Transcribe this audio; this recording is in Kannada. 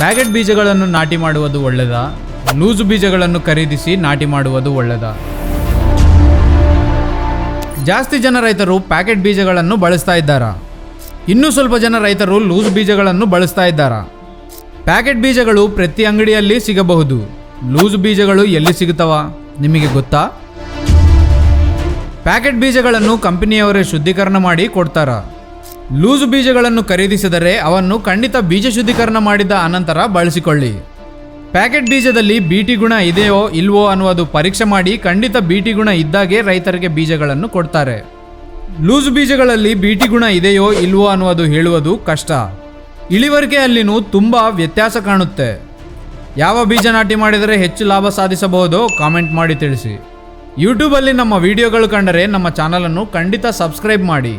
ಪ್ಯಾಕೆಟ್ ಬೀಜಗಳನ್ನು ನಾಟಿ ಮಾಡುವುದು ಒಳ್ಳೆಯದ ಲೂಸು ಬೀಜಗಳನ್ನು ಖರೀದಿಸಿ ನಾಟಿ ಮಾಡುವುದು ಒಳ್ಳೆಯದ ಜಾಸ್ತಿ ಜನ ರೈತರು ಪ್ಯಾಕೆಟ್ ಬೀಜಗಳನ್ನು ಬಳಸ್ತಾ ಇದ್ದಾರಾ? ಇನ್ನೂ ಸ್ವಲ್ಪ ಜನ ರೈತರು ಲೂಸ್ ಬೀಜಗಳನ್ನು ಬಳಸ್ತಾ ಇದ್ದಾರಾ? ಪ್ಯಾಕೆಟ್ ಬೀಜಗಳು ಪ್ರತಿ ಅಂಗಡಿಯಲ್ಲಿ ಸಿಗಬಹುದು. ಲೂಸ್ ಬೀಜಗಳು ಎಲ್ಲಿ ಸಿಗುತ್ತವ? ನಿಮಗೆ ಗೊತ್ತಾ? ಪ್ಯಾಕೆಟ್ ಬೀಜಗಳನ್ನು ಕಂಪನಿಯವರೇ ಶುದ್ಧೀಕರಣ ಮಾಡಿ ಕೊಡ್ತಾರ? ಲೂಸು ಬೀಜಗಳನ್ನು ಖರೀದಿಸಿದರೆ ಅವನ್ನು ಖಂಡಿತ ಬೀಜ ಶುದ್ಧೀಕರಣ ಮಾಡಿದ ಅನಂತರ ಬಳಸಿಕೊಳ್ಳಿ. ಪ್ಯಾಕೆಟ್ ಬೀಜದಲ್ಲಿ ಬಿಟಿ ಗುಣ ಇದೆಯೋ ಇಲ್ವೋ ಅನ್ನುವುದು ಪರೀಕ್ಷೆ ಮಾಡಿ ಖಂಡಿತ ಬಿಟಿ ಗುಣ ಇದ್ದಾಗೆ ರೈತರಿಗೆ ಬೀಜಗಳನ್ನು ಕೊಡ್ತಾರೆ. ಲೂಸು ಬೀಜಗಳಲ್ಲಿ ಬಿಟಿ ಗುಣ ಇದೆಯೋ ಇಲ್ವೋ ಅನ್ನುವುದು ಹೇಳುವುದು ಕಷ್ಟ. ಇಳಿವರಿಗೆ ಅಲ್ಲಿನೂ ತುಂಬ ವ್ಯತ್ಯಾಸ ಕಾಣುತ್ತೆ. ಯಾವ ಬೀಜ ನಾಟಿ ಮಾಡಿದರೆ ಹೆಚ್ಚು ಲಾಭ ಸಾಧಿಸಬಹುದೋ ಕಾಮೆಂಟ್ ಮಾಡಿ ತಿಳಿಸಿ. ಯೂಟ್ಯೂಬಲ್ಲಿ ನಮ್ಮ ವಿಡಿಯೋಗಳು ಕಂಡರೆ ನಮ್ಮ ಚಾನಲನ್ನು ಖಂಡಿತ ಸಬ್ಸ್ಕ್ರೈಬ್ ಮಾಡಿ.